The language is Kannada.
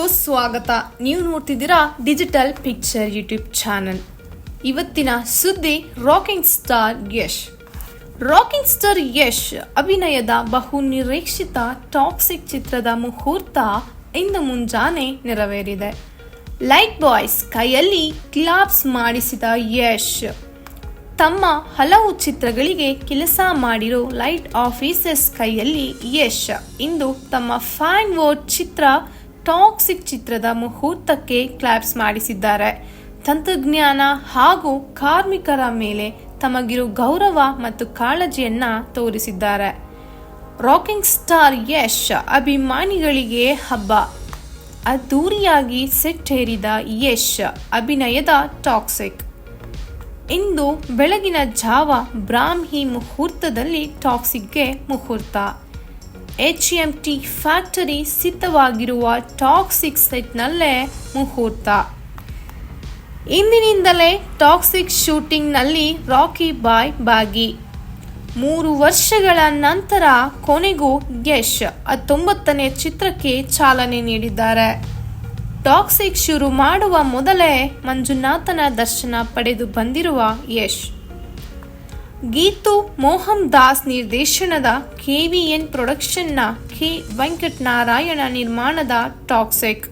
ಎಲ್ರಿಗೂ ಸ್ವಾಗತ. ನೀವು ನೋಡ್ತಿದ್ದೀರಾ ಡಿಜಿಟಲ್ ಪಿಕ್ಚರ್ ಯೂಟ್ಯೂಬ್ ಚಾನಲ್ ಇವತ್ತಿನ ಸುದ್ದಿ rocking star Yash rocking star Yash ಅಭಿನಯದ ಬಹು ನಿರೀಕ್ಷಿತ ಟಾಕ್ಸಿಕ್ ಚಿತ್ರದ ಮುಹೂರ್ತ ಇಂದು ಮುಂಜಾನೆ ನೆರವೇರಿದೆ. ಲೈಟ್ ಬಾಯ್ಸ್ ಕೈಯಲ್ಲಿ ಕ್ಲಾಪ್ಸ್ ಮಾಡಿಸಿದ ಯಶ್ ತಮ್ಮ ಹಲವು ಚಿತ್ರಗಳಿಗೆ ಕೆಲಸ ಮಾಡಿರೋ ಲೈಟ್ ಆಫೀಸರ್ಸ್ ಕೈಯಲ್ಲಿ ಯಶ್ ಇಂದು ತಮ್ಮ ಫ್ಯಾನ್ ವೋಟ್ ಚಿತ್ರ ಟಾಕ್ಸಿಕ್ ಚಿತ್ರದ ಮುಹೂರ್ತಕ್ಕೆ ಕ್ಲಾಪ್ಸ್ ಮಾಡಿಸಿದ್ದಾರೆ. ತಂತ್ರಜ್ಞಾನ ಹಾಗೂ ಕಾರ್ಮಿಕರ ಮೇಲೆ ತಮಗಿರೋ ಗೌರವ ಮತ್ತು ಕಾಳಜಿಯನ್ನ ತೋರಿಸಿದ್ದಾರೆ. ರಾಕಿಂಗ್ ಸ್ಟಾರ್ ಯಶ್ ಅಭಿಮಾನಿಗಳಿಗೆ ಹಬ್ಬ. ಅದ್ದೂರಿಯಾಗಿ ಸೆಟ್ ಹೇರಿದ ಯಶ್ ಅಭಿನಯದ ಟಾಕ್ಸಿಕ್. ಇಂದು ಬೆಳಗಿನ ಜಾವ ಬ್ರಾಹ್ಮಿ ಮುಹೂರ್ತದಲ್ಲಿ ಟಾಕ್ಸಿಕ್ಗೆ ಮುಹೂರ್ತ. ಎಚ್ ಎಂ ಟಿ ಫ್ಯಾಕ್ಟರಿ ಸಿದ್ಧವಾಗಿರುವ ಟಾಕ್ಸಿಕ್ ಸೆಟ್ನಲ್ಲೇ ಮುಹೂರ್ತ. ಇಂದಿನಿಂದಲೇ ಟಾಕ್ಸಿಕ್ ಶೂಟಿಂಗ್ನಲ್ಲಿ ರಾಕಿ ಬಾಯ್ ಬಾಗಿ ಮೂರು ವರ್ಷಗಳ ನಂತರ ಕೊನೆಗೂ ಯಶ್ ಹತ್ತೊಂಬತ್ತನೇ ಚಿತ್ರಕ್ಕೆ ಚಾಲನೆ ನೀಡಿದ್ದಾರೆ. ಟಾಕ್ಸಿಕ್ ಶುರು ಮಾಡುವ ಮೊದಲೇ ಮಂಜುನಾಥನ ದರ್ಶನ ಪಡೆದು ಬಂದಿರುವ ಯಶ್. ಗೀತು ಮೋಹನ್ ದಾಸ್ ನಿರ್ದೇಶನದ ಕೆವಿಎನ್ ಪ್ರೊಡಕ್ಷನ್ನ ಕೆ ವೆಂಕಟನಾರಾಯಣ ನಿರ್ಮಾಣದ ಟಾಕ್ಸಿಕ್.